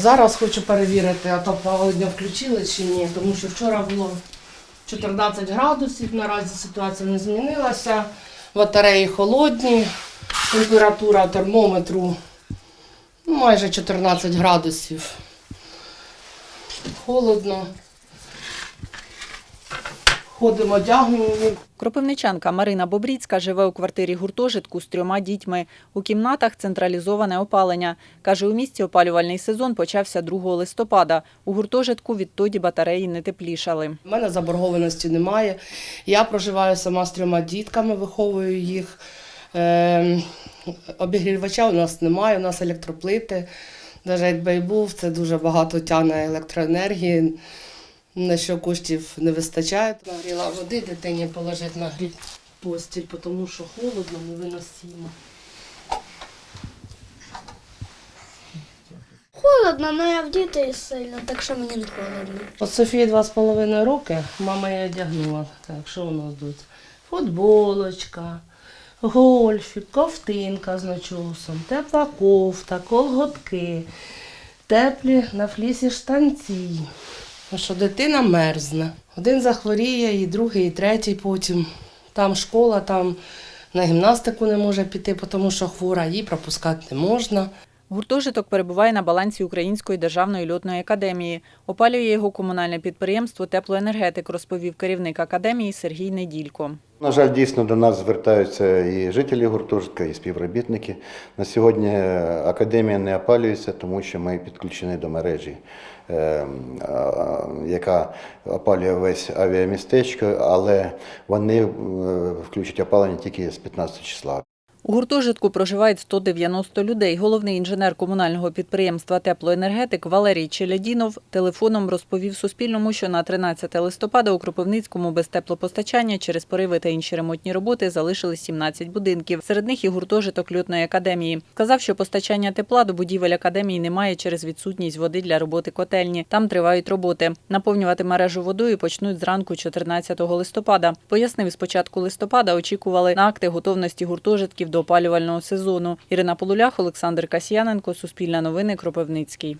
Зараз хочу перевірити, а то погодня включили чи ні, тому що вчора було 14 градусів, наразі ситуація не змінилася. Батареї холодні, температура термометру ну, майже 14 градусів. Холодно. Ходимо, одягнені. Кропивничанка Марина Бобріцька живе у квартирі гуртожитку з трьома дітьми. У кімнатах централізоване опалення. Каже, у місті опалювальний сезон почався 2 листопада. У гуртожитку відтоді батареї не теплішали. У мене заборгованості немає. Я проживаю сама з трьома дітками, виховую їх. Е, обігрівача у нас немає, у нас електроплити. Навіть якби і був, це дуже багато тягне електроенергії, на що коштів не вистачає. Нагріла води дитині положити на грі постіль, тому що холодно, невиносимо. Холодно, але я вдіти сильно, так що мені не холодно. От Софії два з половиною роки, мама її одягнула. Так, що у нас тут? Футболочка, гольфік, ковтинка з начосом, тепла кофта, колготки, теплі на флісі штанці. Що дитина мерзне. Один захворіє, і другий, і третій потім. Там школа, там на гімнастику не може піти, тому що хвора, її пропускати не можна. Гуртожиток перебуває на балансі Української державної льотної академії. Опалює його комунальне підприємство Теплоенергетик, розповів керівник академії Сергій Неділько. На жаль, дійсно до нас звертаються і жителі гуртожитка, і співробітники. На сьогодні академія не опалюється, тому що ми підключені до мережі, е, яка опалює весь авіамістечко, але вони е, включать опалення тільки з 15 числа. У гуртожитку проживають 190 людей. Головний інженер комунального підприємства Теплоенергетик Валерій Челядінов телефоном розповів Суспільному, що на 13 листопада у Кропивницькому без теплопостачання через пориви та інші ремонтні роботи залишились 17 будинків. Серед них і гуртожиток льотної академії. Сказав, що постачання тепла до будівель академії немає через відсутність води для роботи котельні. Там тривають роботи. Наповнювати мережу водою почнуть зранку 14 листопада. Пояснив, з початку листопада очікували на акти готовності гуртожитків до опалювального сезону. Ірина Полулях, Олександр Касьяненко, Суспільне новини, Кропивницький.